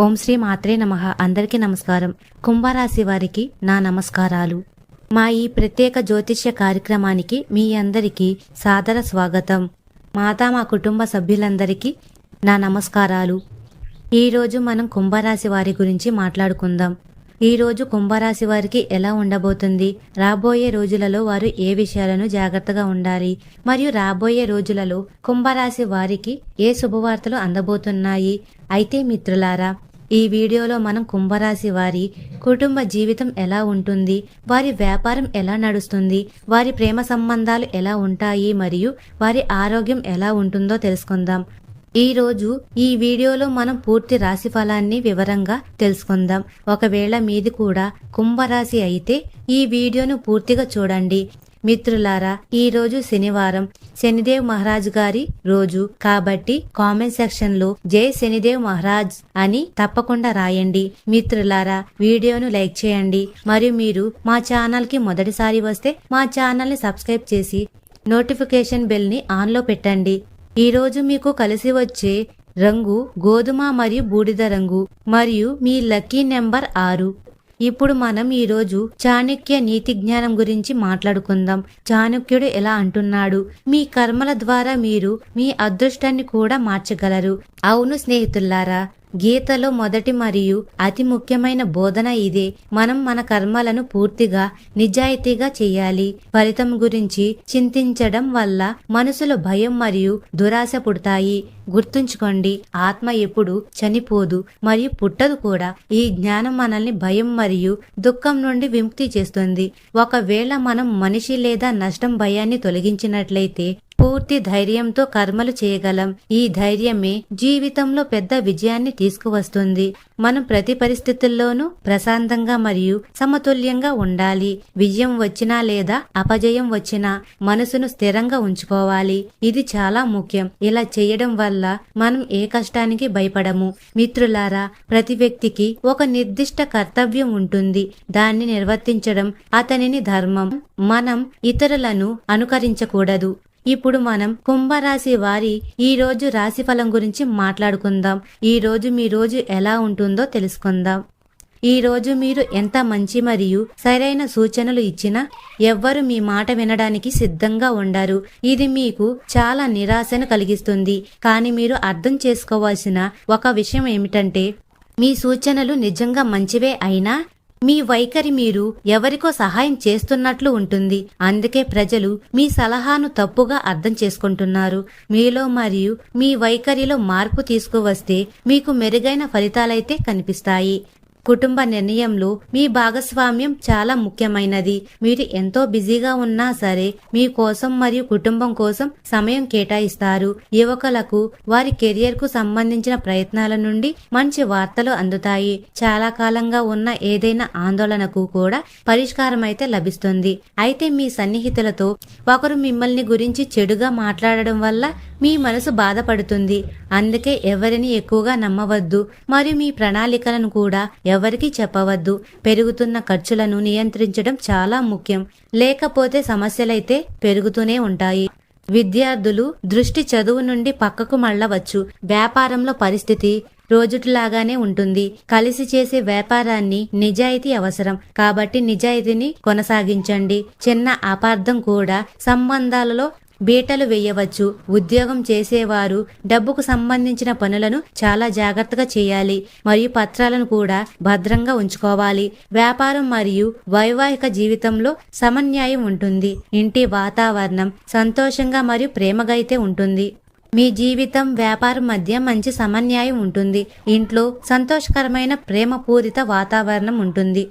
ఓం శ్రీ మాత్రే నమ. అందరికీ నమస్కారం. కుంభరాశి వారికి నా నమస్కారాలు. మా ఈ ప్రత్యేక జ్యోతిష్య కార్యక్రమానికి మీ అందరికీ సాదర స్వాగతం. మాతా మా కుటుంబ సభ్యులందరికీ నా నమస్కారాలు. ఈరోజు మనం కుంభరాశి వారి గురించి మాట్లాడుకుందాం. ఈరోజు కుంభరాశి వారికి ఎలా ఉండబోతుంది? రాబోయే రోజులలో వారు ఏ విషయాలను జాగ్రత్తగా ఉండాలి? మరియు రాబోయే రోజులలో కుంభరాశి వారికి ఏ శుభవార్తలు అందబోతున్నాయి? అయితే మిత్రులారా ఈ వీడియోలో మనం కుంభరాశి వారి కుటుంబ జీవితం ఎలా ఉంటుంది వారి వ్యాపారం ఎలా నడుస్తుంది వారి ప్రేమ సంబంధాలు ఎలా ఉంటాయి మరియు వారి ఆరోగ్యం ఎలా ఉంటుందో తెలుసుకుందాం. ఈ రోజు ఈ వీడియోలో మనం పూర్తి రాశి ఫలాన్ని వివరంగా తెలుసుకుందాం. ఒకవేళ మీది కూడా కుంభరాశి అయితే ఈ వీడియోను పూర్తిగా చూడండి. మిత్రులారా ఈ రోజు శనివారం శనిదేవ్ మహారాజ్ గారి రోజు. కాబట్టి కామెంట్ సెక్షన్లో జై శనిదేవ్ మహారాజ్ అని తప్పకుండా రాయండి. మిత్రులారా వీడియోను లైక్ చేయండి. మరియు మీరు మా ఛానల్కి మొదటిసారి వస్తే మా ఛానల్ని సబ్స్క్రైబ్ చేసి నోటిఫికేషన్ బెల్ని ఆన్లో పెట్టండి. ఈ రోజు మీకు కలిసి వచ్చే రంగు గోధుమ మరియు బూడిద రంగు. మరియు మీ లక్కీ నెంబర్ ఆరు. ఇప్పుడు మనం ఈరోజు చాణక్య నీతి జ్ఞానం గురించి మాట్లాడుకుందాం. చాణక్యుడు ఎలా అంటున్నాడు? మీ కర్మల ద్వారా మీరు మీ అదృష్టాన్ని కూడా మార్చగలరు. అవును స్నేహితుల్లారా గీతలో మొదటి మరియు అతి ముఖ్యమైన బోధన ఇదే. మనం మన కర్మలను పూర్తిగా నిజాయితీగా చేయాలి. ఫలితం గురించి చింతించడం వల్ల మనసులో భయం మరియు దురాశ పుడతాయి. గుర్తుంచుకోండి ఆత్మ ఎప్పుడు చనిపోదు మరియు పుట్టదు కూడా. ఈ జ్ఞానం మనల్ని భయం మరియు దుఃఖం నుండి విముక్తి చేస్తుంది. ఒకవేళ మనం మనిషి లేదా నష్టం భయాన్ని తొలగించినట్లయితే పూర్తి ధైర్యంతో కర్మలు చేయగలం. ఈ ధైర్యమే జీవితంలో పెద్ద విజయాన్ని తీసుకువస్తుంది. మనం ప్రతి పరిస్థితుల్లోనూ ప్రశాంతంగా మరియు సమతుల్యంగా ఉండాలి. విజయం వచ్చినా లేదా అపజయం వచ్చినా మనసును స్థిరంగా ఉంచుకోవాలి. ఇది చాలా ముఖ్యం. ఇలా చేయడం వల్ల మనం ఏ కష్టానికి భయపడము? మిత్రులారా ప్రతి వ్యక్తికి ఒక నిర్దిష్ట కర్తవ్యం ఉంటుంది. దాన్ని నిర్వర్తించడం అతనిని ధర్మం. మనం ఇతరులను అనుకరించకూడదు. ఇప్పుడు మనం కుంభరాశి వారి ఈ రోజు రాశి ఫలం గురించి మాట్లాడుకుందాం. ఈ రోజు మీ రోజు ఎలా ఉంటుందో తెలుసుకుందాం. ఈ రోజు మీరు ఎంత మంచి మరియు సరైన సూచనలు ఇచ్చినా ఎవ్వరు మీ మాట వినడానికి సిద్ధంగా ఉండరు. ఇది మీకు చాలా నిరాశను కలిగిస్తుంది. కానీ మీరు అర్థం చేసుకోవాల్సిన ఒక విషయం ఏమిటంటే మీ సూచనలు నిజంగా మంచివే అయినా మీ వైఖరి మీరు ఎవరికో సహాయం చేస్తున్నట్లు ఉంటుంది. అందుకే ప్రజలు మీ సలహాను తప్పుగా అర్థం చేసుకుంటున్నారు. మీలో మరియు మీ వైఖరిలో మార్పు తీసుకువస్తే మీకు మెరుగైన ఫలితాలైతే కనిపిస్తాయి. కుటుంబ నిర్ణయంలో మీ భాగస్వామ్యం చాలా ముఖ్యమైనది. మీరు ఎంతో బిజీగా ఉన్నా సరే మీ కోసం మరియు కుటుంబం కోసం సమయం కేటాయిస్తారు. యువకులకు వారి కెరియర్కు సంబంధించిన ప్రయత్నాల నుండి మంచి వార్తలు అందుతాయి. చాలా కాలంగా ఉన్న ఏదైనా ఆందోళనకు కూడా పరిష్కారం అయితే లభిస్తుంది. అయితే మీ సన్నిహితులతో ఒకరు మిమ్మల్ని గురించి చెడుగా మాట్లాడడం వల్ల మీ మనసు బాధపడుతుంది. అందుకే ఎవరిని ఎక్కువగా నమ్మవద్దు. మరియు మీ ప్రణాళికలను కూడా ఎవరికీ చెప్పవద్దు. పెరుగుతున్న ఖర్చులను నియంత్రించడం చాలా ముఖ్యం. లేకపోతే సమస్యలైతే పెరుగుతూనే ఉంటాయి. విద్యార్థులు దృష్టి చదువు నుండి పక్కకు మళ్ళవచ్చు. వ్యాపారంలో పరిస్థితి రోజుటిలాగానే ఉంటుంది. కలిసి చేసే వ్యాపారాన్ని నిజాయితీ అవసరం. కాబట్టి నిజాయితీని కొనసాగించండి. చిన్న అపార్థం కూడా సంబంధాలలో బీటలు వేయవచ్చు. ఉద్యోగం చేసేవారు డబ్బుకు సంబంధించిన పనులను చాలా జాగ్రత్తగా చేయాలి. మరియు పత్రాలను కూడా భద్రంగా ఉంచుకోవాలి. వ్యాపారం మరియు వైవాహిక జీవితంలో సమన్యాయం ఉంటుంది. ఇంటి వాతావరణం సంతోషంగా మరియు ప్రేమగా అయితే ఉంటుంది. మీ జీవితం వ్యాపారం మధ్య మంచి సమన్యాయం ఉంటుంది. ఇంట్లో సంతోషకరమైన ప్రేమపూరిత వాతావరణం ఉంటుంది.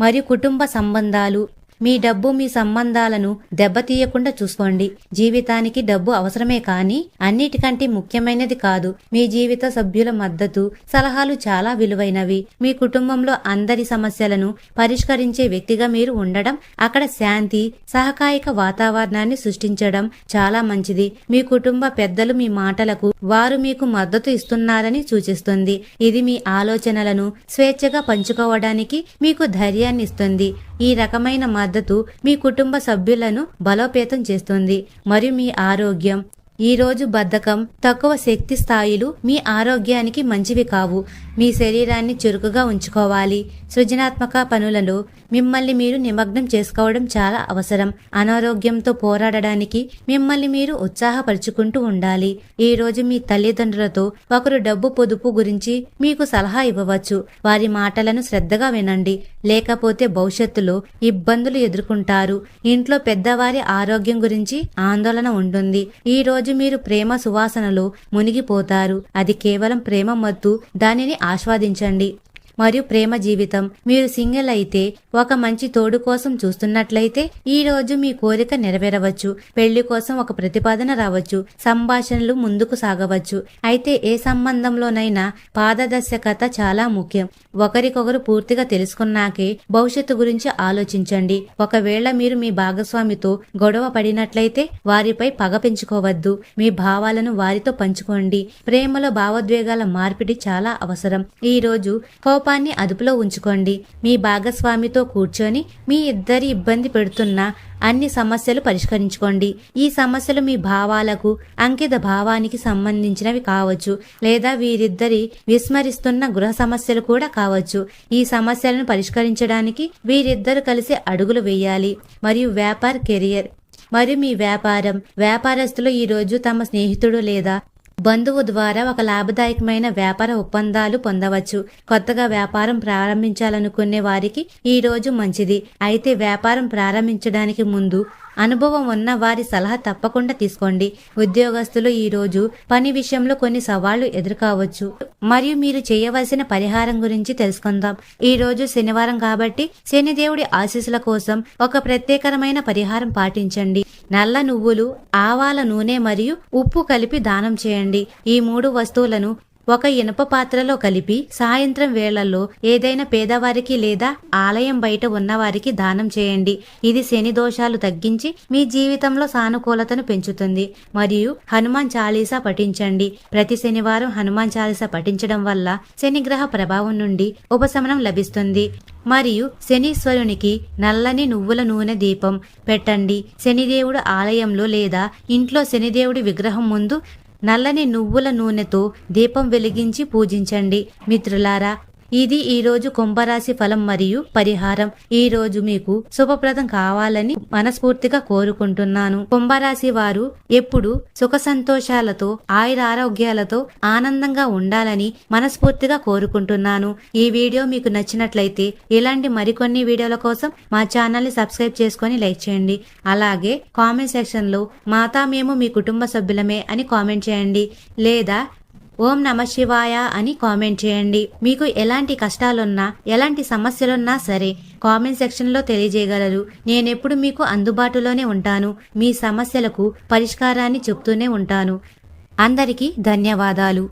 మరియు కుటుంబ సంబంధాలు మీ డబ్బు మీ సంబంధాలను దెబ్బతీయకుండా చూసుకోండి. జీవితానికి డబ్బు అవసరమే కానీ అన్నిటికంటే ముఖ్యమైనది కాదు మీ జీవిత సభ్యుల మద్దతు సలహాలు చాలా విలువైనవి. మీ కుటుంబంలో అందరి సమస్యలను పరిష్కరించే వ్యక్తిగా మీరు ఉండడం అక్కడ శాంతి సహకాయిక వాతావరణాన్ని సృష్టించడం చాలా మంచిది. మీ కుటుంబ పెద్దలు మీ మాటలకు వారు మీకు మద్దతు ఇస్తున్నారని సూచిస్తుంది. ఇది మీ ఆలోచనలను స్వేచ్ఛగా పంచుకోవడానికి మీకు ధైర్యాన్ని ఇస్తుంది. ఈ రకమైన మద్దతు మీ కుటుంబ సభ్యులను బలోపేతం చేస్తుంది. మరియు మీ ఆరోగ్యం ఈరోజు బద్ధకం తక్కువ శక్తి స్థాయిలు మీ ఆరోగ్యానికి మంచివి కావు. మీ శరీరాన్ని చురుకుగా ఉంచుకోవాలి. సృజనాత్మక పనులలో మిమ్మల్ని మీరు నిమగ్నం చేసుకోవడం చాలా అవసరం. అనారోగ్యంతో పోరాడడానికి మిమ్మల్ని మీరు ఉత్సాహపరుచుకుంటూ ఉండాలి. ఈ రోజు మీ తల్లిదండ్రులతో ఒకరు డబ్బు పొదుపు గురించి మీకు సలహా ఇవ్వవచ్చు. వారి మాటలను శ్రద్ధగా వినండి. లేకపోతే భవిష్యత్తులో ఇబ్బందులు ఎదుర్కొంటారు. ఇంట్లో పెద్దవారి ఆరోగ్యం గురించి ఆందోళన ఉంటుంది. ఈ రోజు రోజు మీరు ప్రేమ సువాసనలో మునిగిపోతారు. అది కేవలం ప్రేమ మత్తు దానిని ఆస్వాదించండి. మరియు ప్రేమ జీవితం మీరు సింగిల్ అయితే ఒక మంచి తోడు కోసం చూస్తున్నట్లయితే ఈ రోజు మీ కోరిక నెరవేరవచ్చు. పెళ్ళి కోసం ఒక ప్రతిపాదన రావచ్చు. సంభాషణలు ముందుకు సాగవచ్చు. అయితే ఏ సంబంధంలోనైనా పారదర్శకత చాలా ముఖ్యం. ఒకరికొకరు పూర్తిగా తెలుసుకున్నాకే భవిష్యత్తు గురించి ఆలోచించండి. ఒకవేళ మీరు మీ భాగస్వామితో గొడవ పడినట్లయితే వారిపై పగ పెంచుకోవద్దు. మీ భావాలను వారితో పంచుకోండి. ప్రేమలో భావోద్వేగాల మార్పిడి చాలా అవసరం. ఈ రోజు కోపాన్ని అదుపులో ఉంచుకోండి. మీ భాగస్వామితో కూర్చొని మీ ఇద్దరి ఇబ్బంది పెడుతున్న అన్ని సమస్యలు పరిష్కరించుకోండి. ఈ సమస్యలు మీ భావాలకు అంకిత భావానికి సంబంధించినవి కావచ్చు లేదా వీరిద్దరి విస్మరిస్తున్న గృహ సమస్యలు కూడా కావచ్చు. ఈ సమస్యలను పరిష్కరించడానికి వీరిద్దరు కలిసి అడుగులు వేయాలి. మరియు వ్యాపార కెరియర్. మరియు మీ వ్యాపారం. వ్యాపారస్తులు ఈ రోజు తమ స్నేహితుడు లేదా బంధువు ద్వారా ఒక లాభదాయకమైన వ్యాపార ఒప్పందాలు పొందవచ్చు. కొత్తగా వ్యాపారం ప్రారంభించాలనుకునే వారికి ఈ రోజు మంచిది. అయితే వ్యాపారం ప్రారంభించడానికి ముందు అనుభవం ఉన్న వారి సలహా తప్పకుండా తీసుకోండి. ఉద్యోగస్తులు ఈ రోజు పని విషయంలో కొన్ని సవాళ్ళు ఎదుర్కోవచ్చు. మరియు మీరు చేయవలసిన పరిహారం గురించి తెలుసుకుందాం. ఈ రోజు శనివారం కాబట్టి శనిదేవుడి ఆశీస్సుల కోసం ఒక ప్రత్యేకమైన పరిహారం పాటించండి. నల్ల నువ్వులు ఆవాల నూనె మరియు ఉప్పు కలిపి దానం చేయండి. ఈ మూడు వస్తువులను ఒక ఇనుప పాత్రలో కలిపి సాయంత్రం వేళల్లో ఏదైనా పేదవారికి లేదా ఆలయం బయట ఉన్నవారికి దానం చేయండి. ఇది శని దోషాలు తగ్గించి మీ జీవితంలో సానుకూలతను పెంచుతుంది. మరియు హనుమాన్ చాలీసా పఠించండి. ప్రతి శనివారం హనుమాన్ చాలీసా పఠించడం వల్ల శనిగ్రహ ప్రభావం నుండి ఉపశమనం లభిస్తుంది. మరియు శనీశ్వరునికి నల్లని నువ్వుల నూనె దీపం పెట్టండి. శనిదేవుడు ఆలయంలో లేదా ఇంట్లో శనిదేవుడి విగ్రహం ముందు నల్లని నువ్వుల నూనెతో దీపం వెలిగించి పూజించండి. మిత్రులారా ఇది ఈ రోజు కుంభరాశి ఫలం మరియు పరిహారం. ఈ రోజు మీకు శుభప్రదం కావాలని మనస్ఫూర్తిగా కోరుకుంటున్నాను. కుంభరాశి వారు ఎప్పుడు సుఖ సంతోషాలతో ఆయుర ఆరోగ్యాలతో ఆనందంగా ఉండాలని మనస్ఫూర్తిగా కోరుకుంటున్నాను. ఈ వీడియో మీకు నచ్చినట్లయితే ఇలాంటి మరికొన్ని వీడియోల కోసం మా ఛానల్ని సబ్స్క్రైబ్ చేసుకొని లైక్ చేయండి. అలాగే కామెంట్ సెక్షన్లో మాతా మేము మీ కుటుంబ సభ్యులమే అని కామెంట్ చేయండి. లేదా ఓం నమ శివాయ అని కామెంట్ చేయండి. మీకు ఎలాంటి కష్టాలున్నా ఎలాంటి సమస్యలున్నా సరే కామెంట్ సెక్షన్లో తెలియజేయగలరు. నేనెప్పుడు మీకు అందుబాటులోనే ఉంటాను. మీ సమస్యలకు పరిష్కారాన్ని చెప్తూనే ఉంటాను. అందరికీ ధన్యవాదాలు.